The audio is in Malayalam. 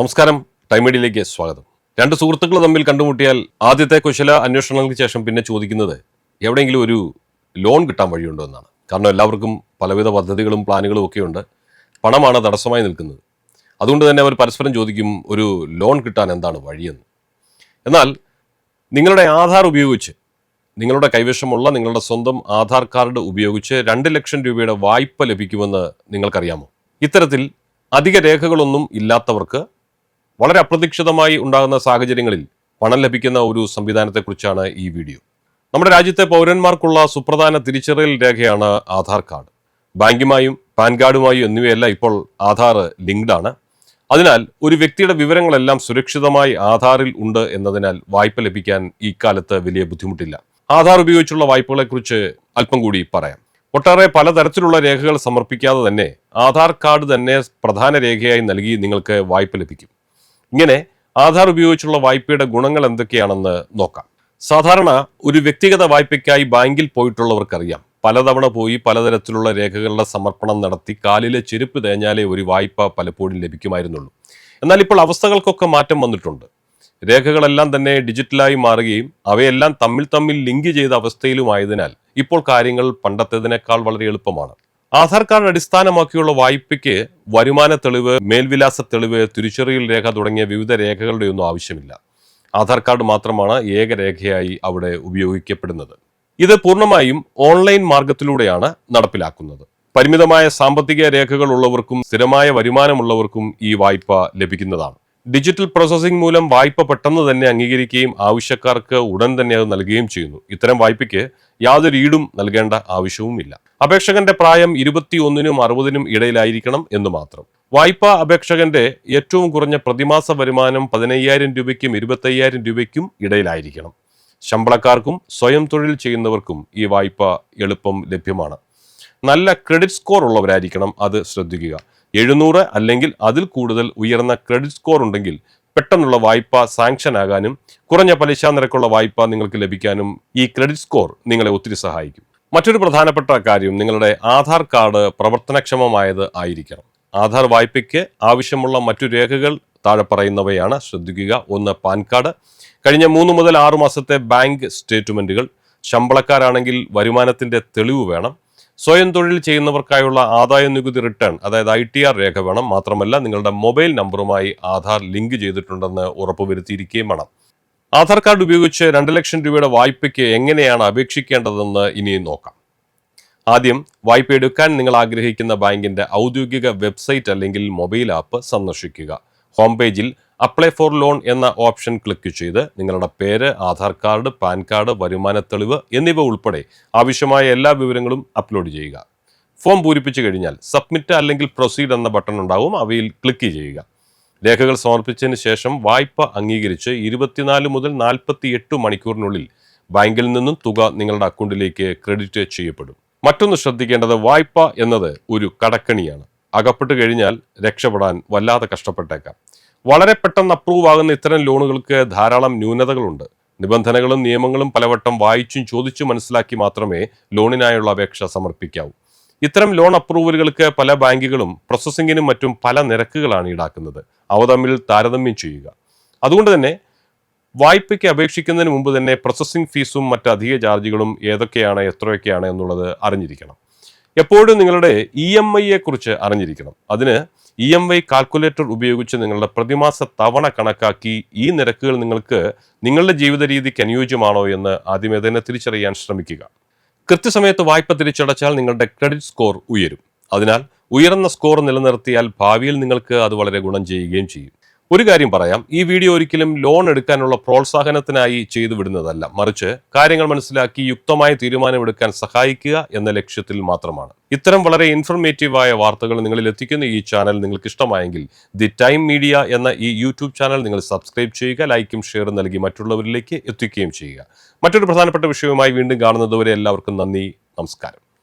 നമസ്കാരം. ടൈം മീഡിയയിലേക്ക് സ്വാഗതം. രണ്ട് സുഹൃത്തുക്കൾ തമ്മിൽ കണ്ടുമുട്ടിയാൽ ആദ്യത്തെ കുശല അന്വേഷണങ്ങൾക്ക് ശേഷം പിന്നെ ചോദിക്കുന്നത് എവിടെയെങ്കിലും ഒരു ലോൺ കിട്ടാൻ വഴിയുണ്ടോ എന്നാണ്. കാരണം എല്ലാവർക്കും പലവിധ പദ്ധതികളും പ്ലാനുകളും ഒക്കെയുണ്ട് പണമാണ് തടസ്സമായി നിൽക്കുന്നത്. അതുകൊണ്ട് തന്നെ അവർ പരസ്പരം ചോദിക്കും ഒരു ലോൺ കിട്ടാൻ എന്താണ് വഴിയെന്ന്. എന്നാൽ നിങ്ങളുടെ ആധാർ ഉപയോഗിച്ച് നിങ്ങളുടെ കൈവശമുള്ള നിങ്ങളുടെ സ്വന്തം ആധാർ കാർഡ് ഉപയോഗിച്ച് രണ്ട് ലക്ഷം രൂപയുടെ വായ്പ ലഭിക്കുമെന്ന് നിങ്ങൾക്കറിയാമോ? ഇത്തരത്തിൽ അധിക രേഖകളൊന്നും ഇല്ലാത്തവർക്ക് വളരെ അപ്രതീക്ഷിതമായി ഉണ്ടാകുന്ന സാഹചര്യങ്ങളിൽ പണം ലഭിക്കുന്ന ഒരു സംവിധാനത്തെക്കുറിച്ചാണ് ഈ വീഡിയോ. നമ്മുടെ രാജ്യത്തെ പൗരന്മാർക്കുള്ള സുപ്രധാന തിരിച്ചറിയൽ രേഖയാണ് ആധാർ കാർഡ്. ബാങ്കുമായും പാൻ കാർഡുമായും എന്നിവയെല്ലാം ഇപ്പോൾ ആധാർ ലിങ്ക്ഡ് ആണ് അതിനാൽ ഒരു വ്യക്തിയുടെ വിവരങ്ങളെല്ലാം സുരക്ഷിതമായി ആധാറിൽ ഉണ്ട് എന്നതിനാൽ വായ്പ ലഭിക്കാൻ ഈ കാലത്ത് വലിയ ബുദ്ധിമുട്ടില്ല. ആധാർ ഉപയോഗിച്ചുള്ള വായ്പകളെക്കുറിച്ച് അല്പം കൂടി പറയാം. ഒട്ടേറെ പലതരത്തിലുള്ള രേഖകൾ സമർപ്പിക്കാതെ തന്നെ ആധാർ കാർഡ് തന്നെ പ്രധാന രേഖയായി നൽകി നിങ്ങൾക്ക് വായ്പ ലഭിക്കും. ഇങ്ങനെ ആധാർ ഉപയോഗിച്ചുള്ള വായ്പയുടെ ഗുണങ്ങൾ എന്തൊക്കെയാണെന്ന് നോക്കാം. സാധാരണ ഒരു വ്യക്തിഗത വായ്പയ്ക്കായി ബാങ്കിൽ പോയിട്ടുള്ളവർക്കറിയാം. പലതവണ പോയി പലതരത്തിലുള്ള രേഖകളുടെ സമർപ്പണം നടത്തി കാലിലെ ചെരുപ്പ് തേഞ്ഞാലേ ഒരു വായ്പ പലപ്പോഴും ലഭിക്കുമായിരുന്നുള്ളൂ. എന്നാൽ ഇപ്പോൾ അവസ്ഥകൾക്കൊക്കെ മാറ്റം വന്നിട്ടുണ്ട്. രേഖകളെല്ലാം തന്നെ ഡിജിറ്റലായി മാറുകയും അവയെല്ലാം തമ്മിൽ തമ്മിൽ ലിങ്ക് ചെയ്ത അവസ്ഥയിലുമായതിനാൽ ഇപ്പോൾ കാര്യങ്ങൾ പണ്ടത്തേതിനേക്കാൾ വളരെ എളുപ്പമാണ്. ആധാർ കാർഡ് അടിസ്ഥാനമാക്കിയുള്ള വായ്പയ്ക്ക് വരുമാന തെളിവ് മേൽവിലാസ തെളിവ് തിരിച്ചറിയൽ രേഖ തുടങ്ങിയ വിവിധ രേഖകളുടെ ഒന്നും ആവശ്യമില്ല. ആധാർ കാർഡ് മാത്രമാണ് ഏക രേഖയായി അവിടെ ഉപയോഗിക്കപ്പെടുന്നത്. ഇത് പൂർണമായും ഓൺലൈൻ മാർഗത്തിലൂടെയാണ് നടപ്പിലാക്കുന്നത്. പരിമിതമായ സാമ്പത്തിക രേഖകൾ ഉള്ളവർക്കും സ്ഥിരമായ വരുമാനമുള്ളവർക്കും ഈ വായ്പ ലഭിക്കുന്നതാണ്. ഡിജിറ്റൽ പ്രോസസ്സിംഗ് മൂലം വായ്പ പെട്ടെന്ന് തന്നെ അംഗീകരിക്കുകയും ആവശ്യക്കാർക്ക് ഉടൻ തന്നെ അത് നൽകുകയും ചെയ്യുന്നു. ഇത്തരം വായ്പയ്ക്ക് യാതൊരു ഈടും നൽകേണ്ട ആവശ്യവുമില്ല. അപേക്ഷകന്റെ പ്രായം ഇരുപത്തിയൊന്നിനും അറുപതിനും ഇടയിലായിരിക്കണം എന്ന് മാത്രം. വായ്പാ അപേക്ഷകന്റെ ഏറ്റവും കുറഞ്ഞ പ്രതിമാസ വരുമാനം പതിനയ്യായിരം രൂപയ്ക്കും ഇരുപത്തയ്യായിരം രൂപയ്ക്കും ഇടയിലായിരിക്കണം. ശമ്പളക്കാർക്കും സ്വയം തൊഴിൽ ചെയ്യുന്നവർക്കും ഈ വായ്പ എളുപ്പം ലഭ്യമാണ്. നല്ല ക്രെഡിറ്റ് സ്കോർ ഉള്ളവരായിരിക്കണം അത് ശ്രദ്ധിക്കുക. എഴുന്നൂറ് അല്ലെങ്കിൽ അതിൽ കൂടുതൽ ഉയർന്ന ക്രെഡിറ്റ് സ്കോർ ഉണ്ടെങ്കിൽ പെട്ടെന്നുള്ള വായ്പ സാങ്ഷൻ ആകാനും കുറഞ്ഞ പലിശ നിരക്കുള്ള വായ്പ നിങ്ങൾക്ക് ലഭിക്കാനും ഈ ക്രെഡിറ്റ് സ്കോർ നിങ്ങളെ ഒത്തിരി സഹായിക്കും. മറ്റൊരു പ്രധാനപ്പെട്ട കാര്യം നിങ്ങളുടെ ആധാർ കാർഡ് പ്രവർത്തനക്ഷമമായത് ആയിരിക്കണം. ആധാർ വായ്പയ്ക്ക് ആവശ്യമുള്ള മറ്റു രേഖകൾ താഴെ പറയുന്നവയാണ്. ശ്രദ്ധിക്കുക. ഒന്ന് പാൻ കാർഡ്. കഴിഞ്ഞ മൂന്ന് മുതൽ ആറു മാസത്തെ ബാങ്ക് സ്റ്റേറ്റ്മെന്റുകൾ ശമ്പളക്കാരാണെങ്കിൽ വരുമാനത്തിന്റെ തെളിവ് വേണം. സ്വയം തൊഴിൽ ചെയ്യുന്നവർക്കായുള്ള ആദായ നികുതി റിട്ടേൺ അതായത് ഐ ടി ആർ രേഖ വേണം. മാത്രമല്ല നിങ്ങളുടെ മൊബൈൽ നമ്പറുമായി ആധാർ ലിങ്ക് ചെയ്തിട്ടുണ്ടെന്ന് ഉറപ്പുവരുത്തിയിരിക്കുകയും വേണം ആധാർ കാർഡ് ഉപയോഗിച്ച് രണ്ട് ലക്ഷം രൂപയുടെ വായ്പയ്ക്ക് എങ്ങനെയാണ് അപേക്ഷിക്കേണ്ടതെന്ന് ഇനിയും നോക്കാം. ആദ്യം വായ്പ എടുക്കാൻ നിങ്ങൾ ആഗ്രഹിക്കുന്ന ബാങ്കിന്റെ ഔദ്യോഗിക വെബ്സൈറ്റ് അല്ലെങ്കിൽ മൊബൈൽ ആപ്പ് സന്ദർശിക്കുക. ഹോം പേജിൽ അപ്ലൈ ഫോർ ലോൺ എന്ന ഓപ്ഷൻ ക്ലിക്ക് ചെയ്ത് നിങ്ങളുടെ പേര് ആധാർ കാർഡ് പാൻ കാർഡ് വരുമാന തെളിവ് എന്നിവ ഉൾപ്പെടെ ആവശ്യമായ എല്ലാ വിവരങ്ങളും അപ്ലോഡ് ചെയ്യുക. ഫോം പൂരിപ്പിച്ചു കഴിഞ്ഞാൽ സബ്മിറ്റ് അല്ലെങ്കിൽ പ്രൊസീഡ് എന്ന ബട്ടൺ ഉണ്ടാവും അവയിൽ ക്ലിക്ക് ചെയ്യുക. രേഖകൾ സമർപ്പിച്ചതിന് ശേഷം വായ്പ അംഗീകരിച്ച് ഇരുപത്തിനാല് മുതൽ നാൽപ്പത്തി എട്ട് മണിക്കൂറിനുള്ളിൽ ബാങ്കിൽ നിന്നും തുക നിങ്ങളുടെ അക്കൗണ്ടിലേക്ക് ക്രെഡിറ്റ് ചെയ്യപ്പെടും. മറ്റൊന്ന് ശ്രദ്ധിക്കേണ്ടത് വായ്പ എന്നത് ഒരു കടക്കണിയാണ്. അകപ്പെട്ട് കഴിഞ്ഞാൽ രക്ഷപ്പെടാൻ വല്ലാതെ കഷ്ടപ്പെട്ടേക്കാം. വളരെ പെട്ടെന്ന് അപ്രൂവ് ആകുന്ന ഇത്തരം ലോണുകൾക്ക് ധാരാളം ന്യൂനതകളുണ്ട്. നിബന്ധനകളും നിയമങ്ങളും പലവട്ടം വായിച്ചും ചോദിച്ചും മനസ്സിലാക്കി മാത്രമേ ലോണിനായുള്ള അപേക്ഷ സമർപ്പിക്കാവൂ. ഇത്തരം ലോൺ അപ്രൂവലുകൾക്ക് പല ബാങ്കുകളും പ്രോസസ്സിങ്ങിനും മറ്റും പല നിരക്കുകളാണ് ഈടാക്കുന്നത്. അവ തമ്മിൽ താരതമ്യം ചെയ്യുക. അതുകൊണ്ട് തന്നെ വായ്പയ്ക്ക് അപേക്ഷിക്കുന്നതിന് മുമ്പ് തന്നെ പ്രോസസ്സിംഗ് ഫീസും മറ്റ് അധിക ചാർജുകളും ഏതൊക്കെയാണ് എത്രയൊക്കെയാണ് എന്നുള്ളത് അറിഞ്ഞിരിക്കണം. എപ്പോഴും നിങ്ങളുടെ ഇ എം ഐയെ കുറിച്ച് അറിഞ്ഞിരിക്കണം. അതിന് ഇ എം ഐ കാൽക്കുലേറ്റർ ഉപയോഗിച്ച് നിങ്ങളുടെ പ്രതിമാസ തവണ കണക്കാക്കി ഈ നിരക്കുകൾ നിങ്ങൾക്ക് നിങ്ങളുടെ ജീവിത രീതിക്ക് അനുയോജ്യമാണോ എന്ന് ആദ്യമേ തന്നെ തിരിച്ചറിയാൻ ശ്രമിക്കുക. കൃത്യസമയത്ത് വായ്പ തിരിച്ചടച്ചാൽ നിങ്ങളുടെ ക്രെഡിറ്റ് സ്കോർ ഉയരും. അതിനാൽ ഉയർന്ന സ്കോർ നിലനിർത്തിയാൽ ഭാവിയിൽ നിങ്ങൾക്ക് അത് വളരെ ഗുണം ചെയ്യുകയും ചെയ്യും. ഒരു കാര്യം പറയാം. ഈ വീഡിയോ ഒരിക്കലും ലോൺ എടുക്കാനുള്ള പ്രോത്സാഹനത്തിനായി ചെയ്തു വിടുന്നതല്ല. മറിച്ച് കാര്യങ്ങൾ മനസ്സിലാക്കി യുക്തമായ തീരുമാനമെടുക്കാൻ സഹായിക്കുക എന്ന ലക്ഷ്യത്തിൽ മാത്രമാണ്. ഇത്തരം വളരെ ഇൻഫർമേറ്റീവായ വാർത്തകൾ നിങ്ങളിൽ എത്തിക്കുന്ന ഈ ചാനൽ നിങ്ങൾക്ക് ഇഷ്ടമായെങ്കിൽ ദി ടൈം മീഡിയ എന്ന ഈ യൂട്യൂബ് ചാനൽ നിങ്ങൾ സബ്സ്ക്രൈബ് ചെയ്യുക ലൈക്കും ഷെയറും നൽകി മറ്റുള്ളവരിലേക്ക് എത്തിക്കുകയും ചെയ്യുക. മറ്റൊരു പ്രധാനപ്പെട്ട വിഷയവുമായി വീണ്ടും കാണുന്നതുവരെ എല്ലാവർക്കും നന്ദി നമസ്കാരം.